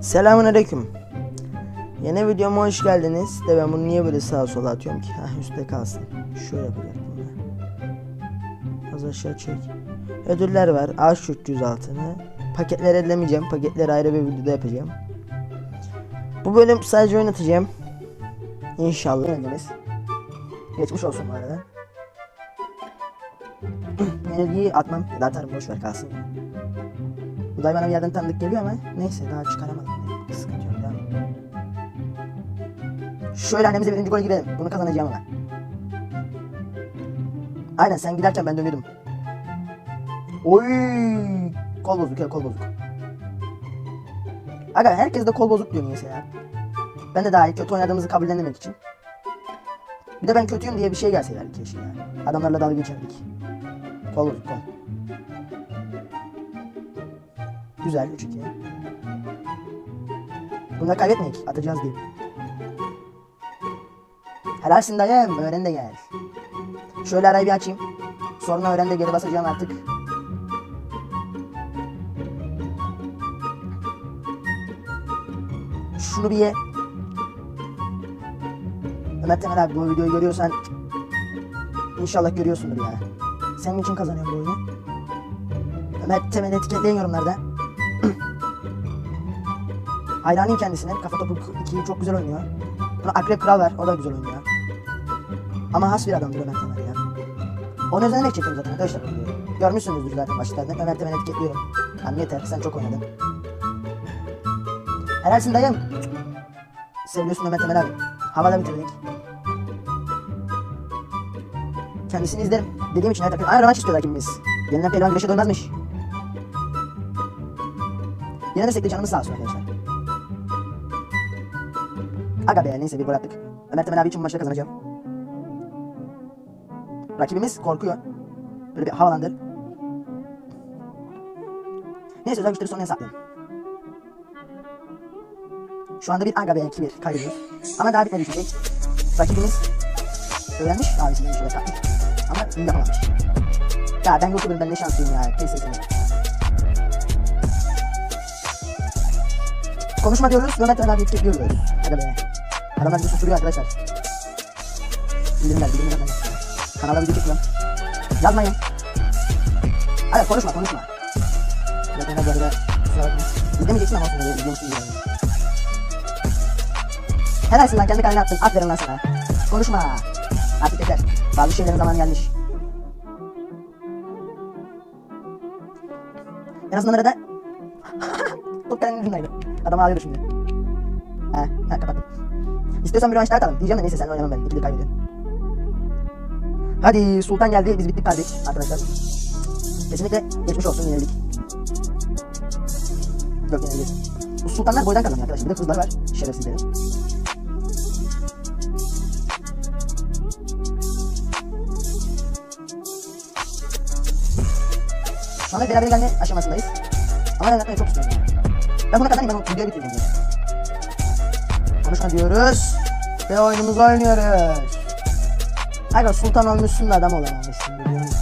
Selamun aleyküm. Yeni videoma hoş geldiniz. De ben bunu niye böyle sağa sola atıyorum ki? Hah üstte kalsın. Şöyle yapacaktım ben. Az aşağı çek. Ödüller var. Aç 300 altını. Paketleri ellemeyeceğim. Paketleri ayrı bir videoda yapacağım. Bu bölüm sadece oynatacağım. İnşallah oynarız. Geçmiş olsun bu arada. Yenilgiyi atmam. Ya da atarım boş ver kalsın. Bu da bana bir yerden tanıdık geliyor ama neyse daha çıkaramadım. Şöyle annemize birinci gol girelim. Bunu kazanacağım ama. Aynen sen giderken ben dönüyordum. Oy! Kol bozuk ya kol bozuk. Aga herkes de kol bozuk diyor niyeyse ya. Ben de daha iyi kötü oynadığımızı kabullenmemek için. Bir de ben kötüyüm diye bir şey gelseydi keşke ya. Adamlarla dalga geçerdik. Kol bozuk kol. Güzel 3-2. Bunları kaybetmeyek. Atacağız diye. Helalsin dayım. Öğren de gel. Şöyle arayı bir açayım. Sonra öğren de geri basacağım artık. Şunu bir ye. Ömer Temel abi bu videoyu görüyorsan inşallah görüyorsundur ya. Senin için kazanıyorum bu oyunu. Ömer Temel etiketleyin yorumlarda. Hayranıyım kendisine. Kafa topu 2'yi çok güzel oynuyor. Sonra Akrep Kral var. O da güzel oynuyor. Ama has bir adamdır Ömer Temel ya. Onun özelliğine çekiyorum zaten arkadaşlar. Görmüşsünüzdür zaten başlıklarda. Ömer Temel'i etiketliyorum. Hani yeter sen çok oynadın. Helalsin dayım. Seviyorsun Ömer Temel abi. Havada bitirdik. Kendisini izlerim. Dediğim için her takım. Ay rövanş istiyorlar kimimiz. Yenilen pehlivan güreşe doymazmış. Yenilirsek de canımız sağ olsun arkadaşlar. Aga be bir gol attık. Ömer Temel abi için bu maçta kazanacağım. Rakibimiz korkuyor. Böyle bir havalandır. Neyse özel güçleri sonraya saklayalım. Şu anda bir aga be 2-1 kaybediyoruz. Ama daha bitmedi çünkü. Rakibimiz öğrenmiş abisinden şöyle taktik. Ama yapamamış. Ya ben YouTuber'ım ben ne şanslıyım ya. Kes sesini. Konuşma diyoruz, Mehmet Temel abi etiketliyoruz. Aga be. Adamlar bizi susturuyor arkadaşlar. Bildirimler, bildirimler. Kanala video çekiyorum. Yazmayın. Hayır konuşma, konuşma. Zaten her yerde kusura bakma. İzlemeyeceksin ama olsun. böyle izliyormuş gibi. Helalsin lan kendi kalene attın. Aferin lan sana. Konuşma. Artık yeter. Bazı şeylerin zamanı gelmiş. En azından arada... Top kalenin ucundaydı. Adam ağlıyordu şimdi. Ha, ha kapattım. İstiyorsan bir rövanş daha atalım. Diyeceğim de neyse sen oynamam ben. İkidir kaybediyorum. Hadi Sultan geldi. Biz bittik kardeş arkadaşlar. Kesinlikle geçmiş olsun yenildik. Yok yenildik. Bu sultanlar boydan kazanıyor arkadaşlar. Bir de kızlar var. Şerefsizlerin. Şu anda beraber gelme aşamasındayız. Ama ben yapmayı çok istiyorum. Ben bunu kazanayım ben o videoyu bitireyim diye. Konuşma diyoruz. Ve oyunumuzu oynuyoruz. Aga sultan olmuşsun da adam olamamışsın biliyor musun?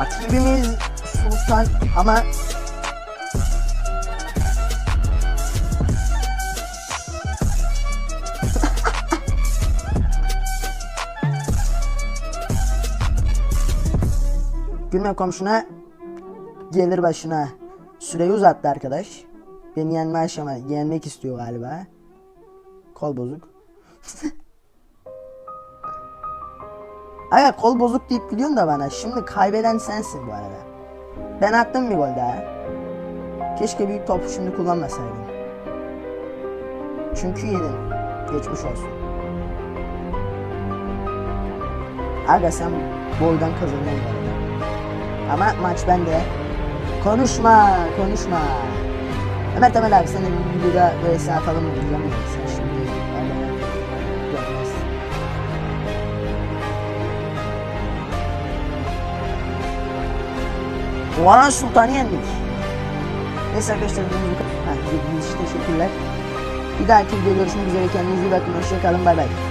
Rakibimiz sultan ama Gülme komşuna gelir başına. Süreyi uzattı arkadaş. Beni yenme aşama yenmek istiyor galiba. Kol bozuk. Aga kol bozuk deyip gülüyorsun da bana. Şimdi kaybeden sensin bu arada. Ben attım bir gol daha. Keşke büyük topu şimdi kullanmasaydım. Çünkü yedin. Geçmiş olsun. Aga sen boydan kazandın bu arada. Ama maç bende. Konuşma, konuşma. Ömer Temel abi senin videoda atalım mı diyeceğim de sen şimdi yapmaz. Oha Sultan'ı yendik. Neyse arkadaşlar videomuz bu kadar. Teşekkürler. Bir dahaki videoda görüşmek üzere kendinize iyi bakın. Hoşçakalın bay bay.